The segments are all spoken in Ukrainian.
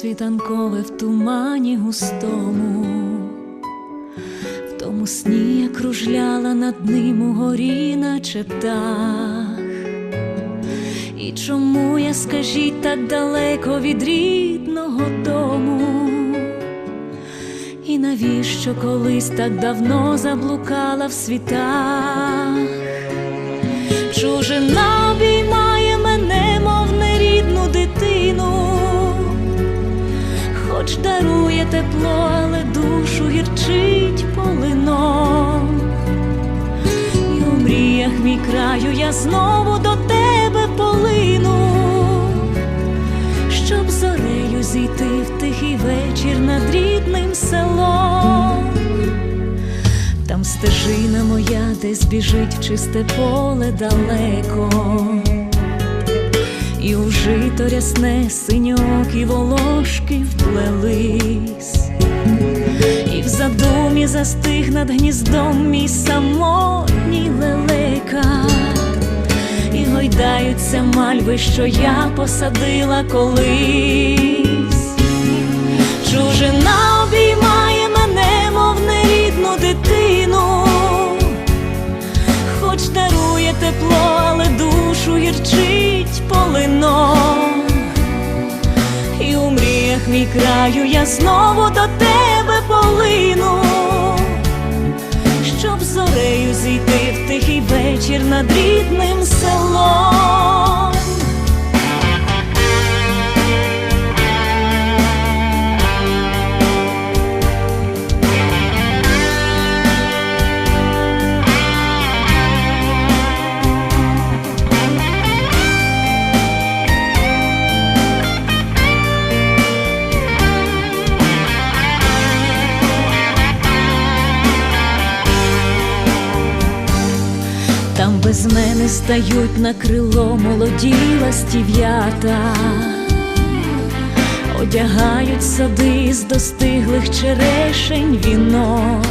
світанкове в тумані густому, в тому сні я кружляла над ним у горі, наче птах. І чому я, скажіть, так далеко від рідного дому? І навіщо колись так давно заблукала в світах? Чужина хоч дарує тепло, але душу гірчить полином. І у мріях мій краю я знову до тебе полину, щоб зорею зійти в тихий вечір над рідним селом. Там стежина моя десь біжить в чисте поле далеко, і у жито рясне синьок і волошки вплелись, і в задумі застиг над гніздом мій самотній лелека, і гойдаються мальви, що я посадила колись. Чужина обіймає мене, мов нерідну дитину, хоч дарує тепло, але душу гірчить полином. І у мріях мій краю я знову до тебе полину, щоб зорею зійти в тихий вечір над рідним селом. Без мене стають на крило молоді ластів'ята, одягають сади з достиглих черешень вінок,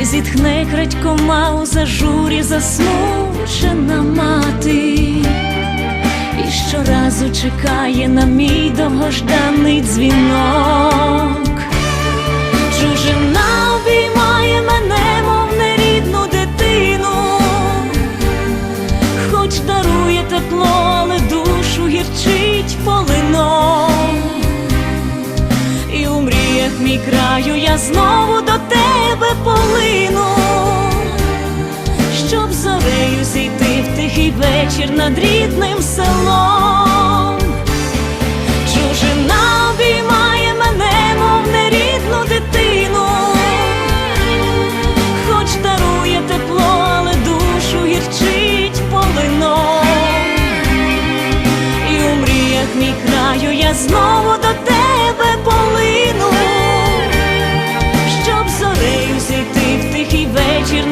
і зітхне крадькома у зажурі засмучена мати, і щоразу чекає на мій довгожданий дзвінок. Чужина обіймає мій краю я знову до тебе полину, щоб зорею зійти в тихий вечір над рідним селом. Чужина обіймає мене, мов нерідну дитину, хоч дарує тепло, але душу гірчить полином. І у мріях мій краю я знову до тебе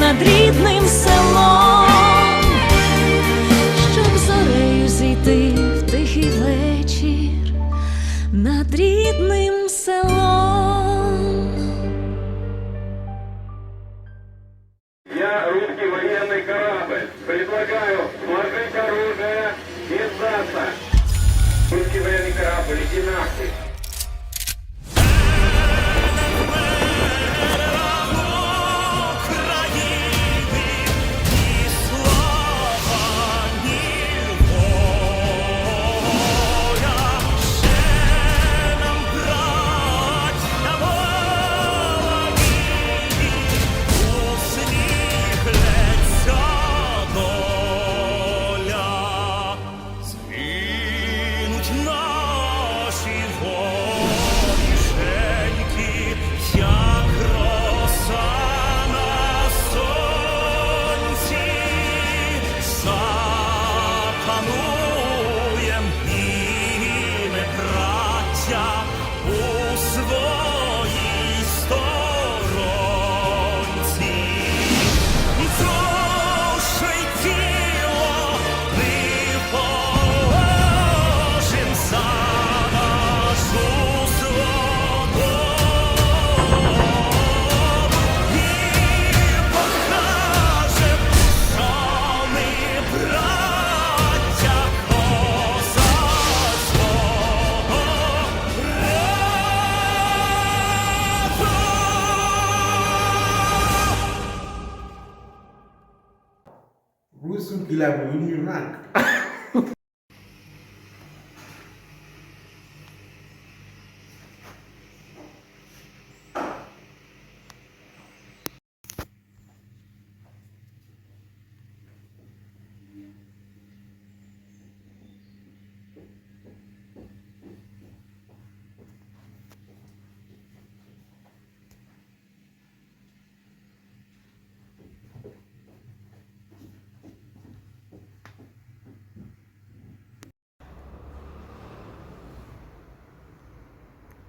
над рідним селом, 11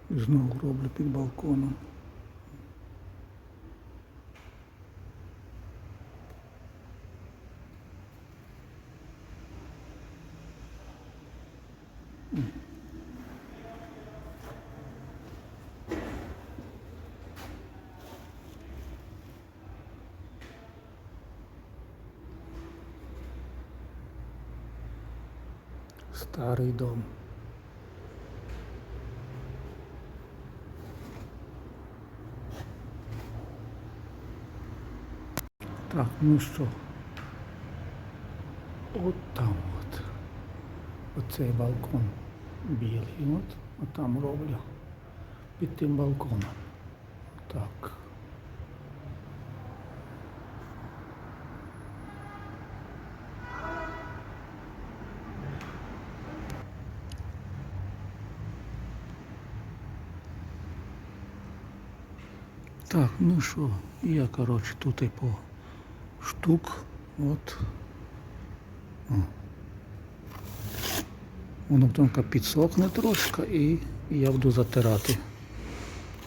when. Знову роблю під балконом. Старий дом. Так, ну що? От там от. Оцей балкон білий. От, от там роблю. Під тим балконом. Так. Так, ну що, я, коротше, тут і по штук. От. О. Воно тонко підсохне трошки і я буду затирати.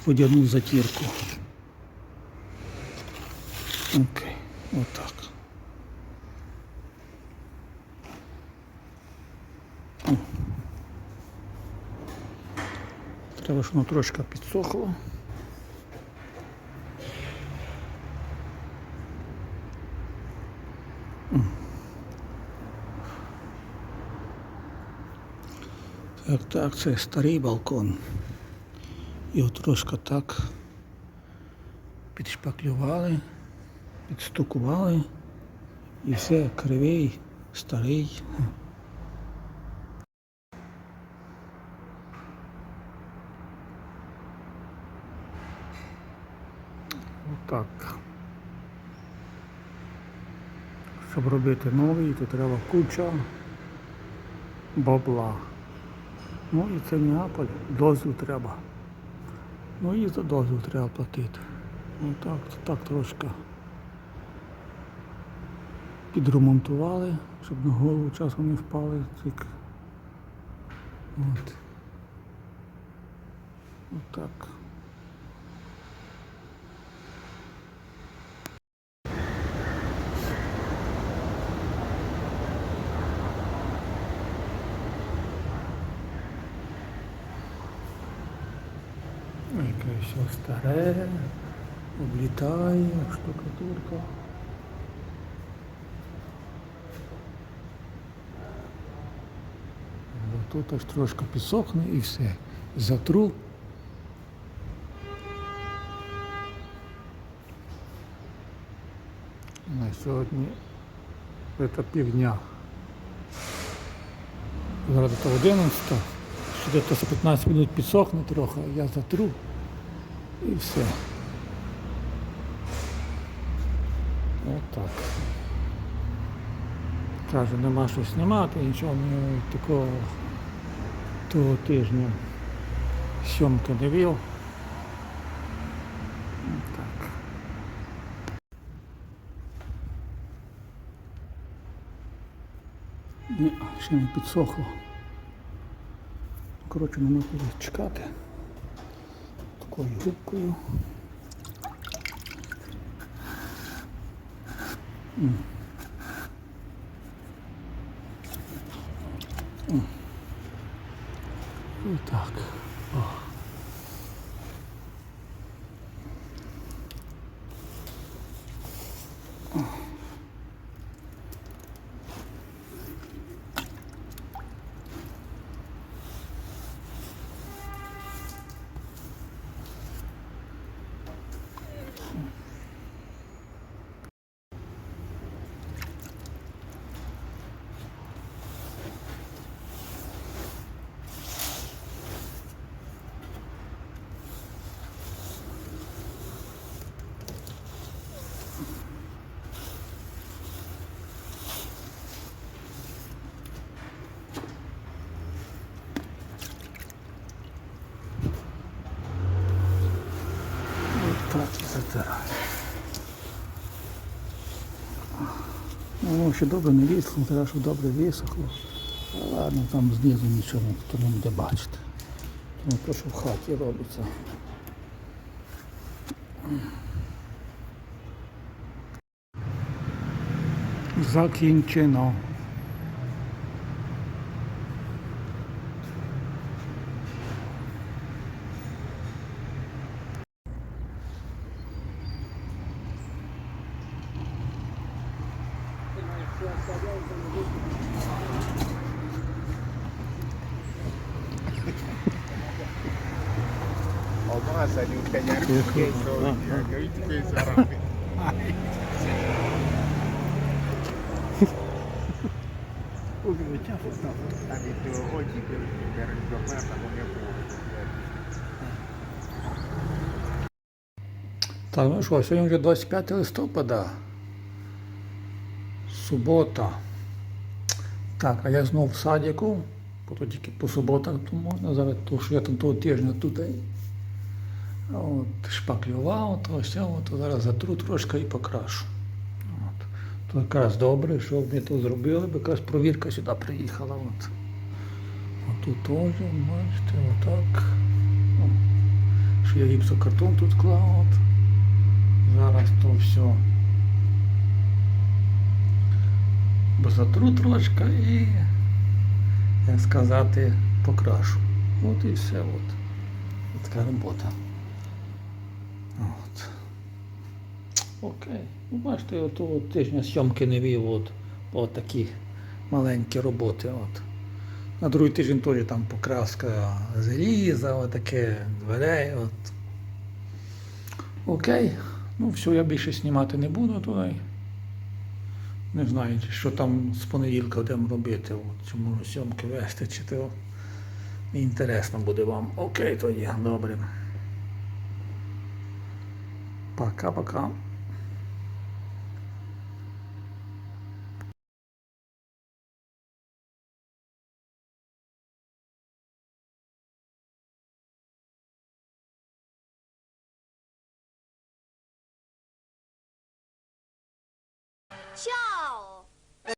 Водяну затірку. Окей, отак. О. Треба, щоб воно трошки підсохло. Так, так, це старий балкон. Його трошки так підшпаклювали, підстукували. І все кривий, старий. Отак. Щоб робити новий, то треба куча бабла. Ну і це Неаполь, дозвіл треба. Ну і за дозвіл треба платити. Ну так, так трошки підремонтували, щоб на голову часом не впали. Цик. От. Отак. Яке все старе, облітає, штукатурка. Ну, Тут аж трошки підсохне і все. Затру. На сьогодні це півдня. Зараз до 11, ще десь 15 минут підсохне трохи, я затру і все. Отак. Кажу, нема що знімати, нічого не такого того тижня сьомки не вів. Ні, ще не підсохло. Коротше, мене буде чекати. Такою губкою. Mm. І так. О. ще добре не висохло, треба, щоб добре висохло. А Ладно, там знизу нічого ніхто не буде бачити. Тому то, що в хаті робиться. Закінчено. Так, ну що, сьогодні вже 25 листопада. Субота. Так, а я знов в садіку, бо то тільки по суботах то можна зараз, тому що я там того тижня тут. От, шпаклював, то все, от, зараз затру трошки і покрашу. От. То якраз добре, що ми то зробили, бо якраз провірка сюди приїхала. От. Тут теж, бачите, отак. Що я гіпсокартон тут клав. От. Зараз то все. Бо затру трошки і, як сказати, покрашу. От і все. От така робота. От. Окей. Ну, бачите, от того тижня зйомки не вів, от, от такі маленькі роботи. От. На другий тиждень теж там покраска заліза, отаке дверей. От. Окей. Ну, все, я більше знімати не буду туди. Не знаю, що там з понеділка будемо робити, от, чи можу зйомки вести, чи то інтересно буде вам. Окей, тоді, добре. Пока-пока.